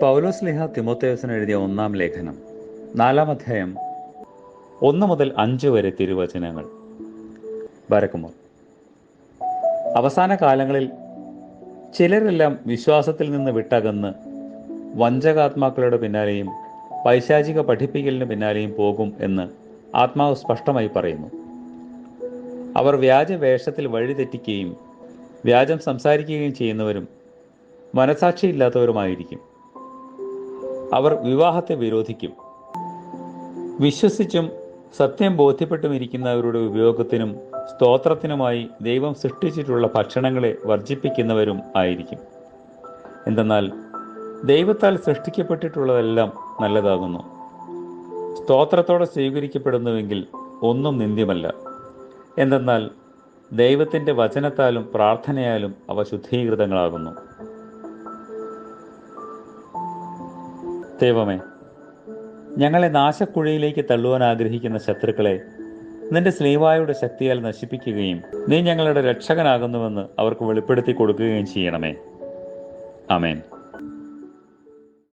പൗലോസ് ലിഹ തിമോത്തേവസിന് എഴുതിയ ഒന്നാം ലേഖനം നാലാം അധ്യായം ഒന്ന് മുതൽ അഞ്ച് വരെ തിരുവചനങ്ങൾ. ബാരക്കുമോർ അവസാന കാലങ്ങളിൽ ചിലരെല്ലാം വിശ്വാസത്തിൽ നിന്ന് വിട്ടകന്ന് വഞ്ചകാത്മാക്കളുടെ പിന്നാലെയും പൈശാചിക പഠിപ്പിക്കലിന് പിന്നാലെയും പോകും എന്ന് ആത്മാവ് സ്പഷ്ടമായി പറയുന്നു. അവർ വ്യാജ വേഷത്തിൽ വഴിതെറ്റിക്കുകയും വ്യാജം സംസാരിക്കുകയും ചെയ്യുന്നവരും മനസാക്ഷിയില്ലാത്തവരുമായിരിക്കും. അവർ വിവാഹത്തെ വിരോധിക്കും. വിശ്വസിച്ചും സത്യം ബോധ്യപ്പെട്ടും ഇരിക്കുന്നവരുടെ ഉപയോഗത്തിനും സ്തോത്രത്തിനുമായി ദൈവം സൃഷ്ടിച്ചിട്ടുള്ള ഭക്ഷണങ്ങളെ വർജിപ്പിക്കുന്നവരും ആയിരിക്കും. എന്തെന്നാൽ ദൈവത്താൽ സൃഷ്ടിക്കപ്പെട്ടിട്ടുള്ളതെല്ലാം നല്ലതാകുന്നു. സ്തോത്രത്തോടെ സ്വീകരിക്കപ്പെടുന്നുവെങ്കിൽ ഒന്നും നിന്ദ്യമല്ല. എന്തെന്നാൽ ദൈവത്തിന്റെ വചനത്താലും പ്രാർത്ഥനയാലും അവ ശുദ്ധീകൃതങ്ങളാകുന്നു. ദൈവമേ ഞങ്ങളെ നാശക്കുഴയിലേക്ക് തള്ളുവാൻ ആഗ്രഹിക്കുന്ന ശത്രുക്കളെ നിന്റെ സ്ലീവായുടെ ശക്തിയാൽ നശിപ്പിക്കുകയും നീ ഞങ്ങളുടെ രക്ഷകനാകുന്നുവെന്ന് അവർക്ക് വെളിപ്പെടുത്തി കൊടുക്കുകയും ചെയ്യണമേ. അമേൻ